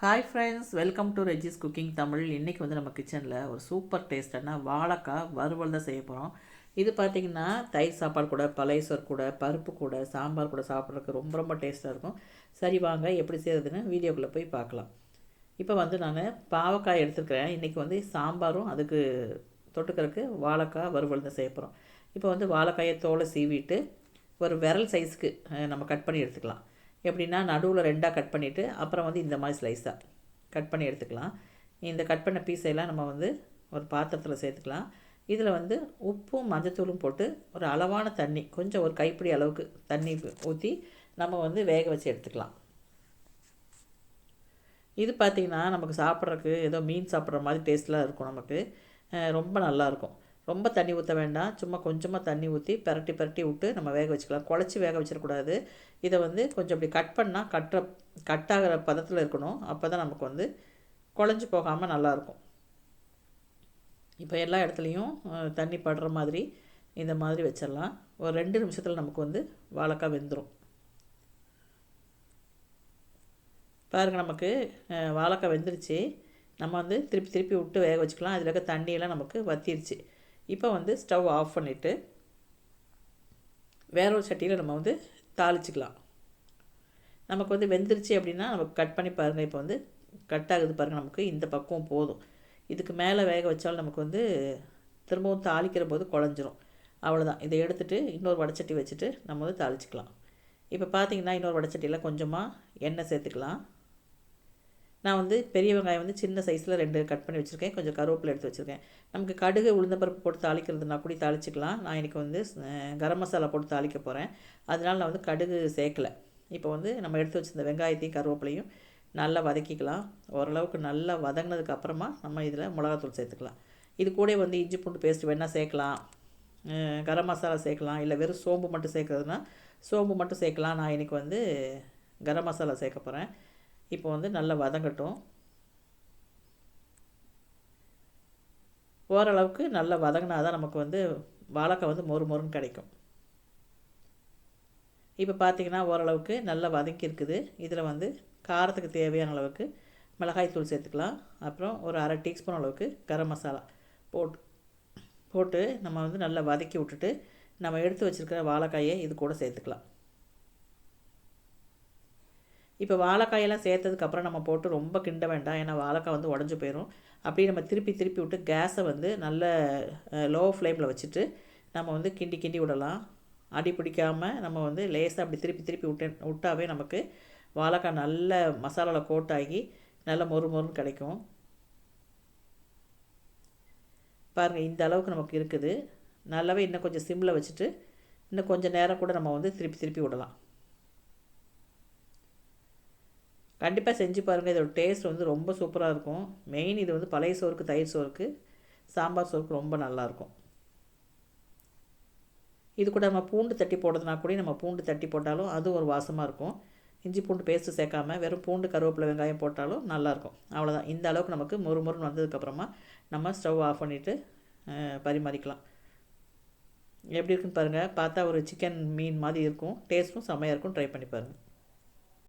Hi friends welcome to Regi's cooking Tamil இன்றைக்கி வந்து நம்ம கிச்சனில் ஒரு சூப்பர் டேஸ்டான வாழைக்காய் வறுவல் தான் செய்ய போகிறோம் இது பார்த்திங்கன்னா தயிர் சாப்பாடு கூட பழைய கூட பருப்பு கூட சாம்பார் கூட சாப்பிட்றதுக்கு ரொம்ப ரொம்ப டேஸ்ட்டாக இருக்கும். சரி வாங்க எப்படி செய்கிறதுன்னு வீடியோக்குள்ளே போய் பார்க்கலாம். இப்போ வந்து நான் பாவக்காய் எடுத்துருக்கிறேன். இன்றைக்கி வந்து சாம்பாரும் அதுக்கு தொட்டுக்கிறதுக்கு வாழைக்காய் வறுவல் தான் செய்ய போகிறோம் இப்போ வந்து வாழைக்காயை தோலை சீவிட்டு ஒரு விரல் சைஸுக்கு நம்ம கட் பண்ணி எடுத்துக்கலாம். எப்படின்னா நடுவில் ரெண்டாக கட் பண்ணிவிட்டு அப்புறம் வந்து இந்த மாதிரி ஸ்லைஸாக கட் பண்ணி எடுத்துக்கலாம். இந்த கட் பண்ண பீஸையெல்லாம் நம்ம வந்து ஒரு பாத்திரத்தில் சேர்த்துக்கலாம். இதில் வந்து உப்பும் மஞ்சத்தூளும் போட்டு ஒரு அளவான தண்ணி கொஞ்சம் ஒரு கைப்பிடி அளவுக்கு தண்ணி ஊற்றி நம்ம வந்து வேக வச்சு எடுத்துக்கலாம். இது பார்த்திங்கன்னா நமக்கு சாப்பிட்றதுக்கு ஏதோ மீன் சாப்பிட்ற மாதிரி டேஸ்ட்லாம் இருக்கும் நமக்கு. ரொம்ப நல்லாயிருக்கும் ரொம்ப தண்ணி ஊற்ற வேண்டாம். சும்மா கொஞ்சமாக தண்ணி ஊற்றி பரட்டி பரட்டி விட்டு நம்ம வேக வச்சுக்கலாம். குழச்சி வேக வச்சிடக்கூடாது. இதை வந்து கொஞ்சம் அப்படி கட் பண்ணால் கட்டுற கட் ஆகிற பதத்தில் இருக்கணும். அப்போ தான் நமக்கு வந்து குழஞ்சி போகாமல் நல்லாயிருக்கும். இப்போ எல்லா இடத்துலையும் தண்ணி படுற மாதிரி இந்த மாதிரி வச்சிடலாம். ஒரு ரெண்டு நிமிஷத்தில் நமக்கு வந்து வாழைக்காய் வெந்துடும் பாருங்கள் நமக்கு வாழைக்காய் வெந்துருச்சு. நம்ம வந்து திருப்பி திருப்பி விட்டு வேக வச்சுக்கலாம். அதில் இருக்க தண்ணியெல்லாம் நமக்கு வத்திருச்சு. இப்போ வந்து ஸ்டவ் ஆஃப் பண்ணிவிட்டு வேற ஒரு சட்டியில் நம்ம வந்து தாளிச்சிக்கலாம். நமக்கு வந்து வெந்துருச்சு அப்படின்னா நமக்கு கட் பண்ணி பாருங்கள் இப்போ வந்து கட் ஆகுது பாருங்கள் நமக்கு இந்த பக்கம் போதும். இதுக்கு மேலே வேக வச்சாலும் நமக்கு வந்து திரும்பவும் தாளிக்கிற போது குழஞ்சிரும். அவ்வளோதான் இதை எடுத்துகிட்டு இன்னொரு வடச்சட்டி வச்சுட்டு நம்ம வந்து தாளிச்சிக்கலாம். இப்போ பார்த்தீங்கன்னா இன்னொரு வடச்சட்டியில் கொஞ்சமாக எண்ணெய் சேர்த்துக்கலாம். நான் வந்து பெரிய வெங்காயம் வந்து சின்ன சைஸில் ரெண்டு கட் பண்ணி வச்சுருக்கேன். கொஞ்சம் கருவேப்பிலை எடுத்து வச்சுருக்கேன். நமக்கு கடுகு உளுந்தப்பருப்பு போட்டு தாளிக்கிறதுனா கூட தாளிச்சிக்கலாம். நான் இன்றைக்கி வந்து கரம் மசாலா போட்டு தாளிக்க போகிறேன் அதனால் நான் வந்து கடுகு சேர்க்கலை. இப்போ வந்து நம்ம எடுத்து வச்சுருந்த வெங்காயத்தையும் கருவேப்பிலையும் நல்லா வதக்கிக்கலாம். ஓரளவுக்கு நல்லா வதங்கினதுக்கு அப்புறமா நம்ம இதில் மிளகாத்தூள் சேர்த்துக்கலாம். இது கூட வந்து இஞ்சி பூண்டு பேஸ்ட் வேணால் சேர்க்கலாம். கரம் மசாலா சேர்க்கலாம். இல்லை வெறும் சோம்பு மட்டும் சேர்க்குறதுனா சோம்பு மட்டும் சேர்க்கலாம். நான் இன்றைக்கி வந்து கரம் மசாலா சேர்க்க போகிறேன் இப்போ வந்து நல்லா வதங்கட்டும். ஓரளவுக்கு நல்லா வதங்கினா தான் நமக்கு வந்து வாழைக்காய் வந்து மொறு மொறுன்னு கிடைக்கும். இப்போ பார்த்திங்கன்னா ஓரளவுக்கு நல்லா வதங்கியிருக்குது. இதில் வந்து காரத்துக்கு தேவையான அளவுக்கு மிளகாய் தூள் சேர்த்துக்கலாம். அப்புறம் ஒரு அரை டீஸ்பூன் அளவுக்கு கரம் மசாலா போட்டு போட்டு நம்ம வந்து நல்லா வதக்கி விட்டுட்டு நம்ம எடுத்து வச்சுருக்கிற வாழைக்காயை இது கூட சேர்த்துக்கலாம். இப்போ வாழைக்காயெல்லாம் சேர்த்ததுக்கப்புறம் நம்ம போட்டு ரொம்ப கிண்ட வேண்டாம். ஏன்னா வாழைக்காய் வந்து உடஞ்சி போயிடும் அப்படியே நம்ம திருப்பி திருப்பி விட்டு கேஸை வந்து நல்ல லோ ஃப்ளேமில் வச்சுட்டு நம்ம வந்து கிண்டி கிண்டி விடலாம். அடி பிடிக்காமல் நம்ம வந்து லேசாக அப்படி திருப்பி திருப்பி விட்டு விட்டாவே நமக்கு வாழைக்காய் நல்ல மசாலாவில் கோட்டாகி நல்ல மொறு மொறுன்னு கிடைக்கும். பாருங்கள் இந்த அளவுக்கு நமக்கு இருக்குது. நல்லாவே இன்னும் கொஞ்சம் சிம்மில் வச்சுட்டு இன்னும் கொஞ்சம் நேரம் கூட நம்ம வந்து திருப்பி திருப்பி விடலாம். கண்டிப்பாக செஞ்சு பாருங்கள் இதோட டேஸ்ட் வந்து ரொம்ப சூப்பராக இருக்கும். மெயின் இது வந்து பழைய சோறுக்கு தயிர் சோறுக்கு சாம்பார் சோறுக்கு ரொம்ப நல்லாயிருக்கும் இது கூட நம்ம பூண்டு தட்டி போடுறதுனா கூட நம்ம பூண்டு தட்டி போட்டாலும் அது ஒரு வாசமாக இருக்கும். இஞ்சி பூண்டு பேஸ்ட்டு சேர்க்காம வெறும் பூண்டு கருவேப்பிலை வெங்காயம் போட்டாலும் நல்லாயிருக்கும் அவ்வளோதான் இந்த அளவுக்கு நமக்கு மொறு மொறுன்னு வந்ததுக்கப்புறமா நம்ம ஸ்டவ் ஆஃப் பண்ணிவிட்டு பரிமாறிக்கலாம். எப்படி இருக்குன்னு பாருங்கள் பார்த்தா ஒரு சிக்கன் மீன் மாதிரி இருக்கும். டேஸ்ட்டும் செம்மையாக இருக்கும். ட்ரை பண்ணி பாருங்கள்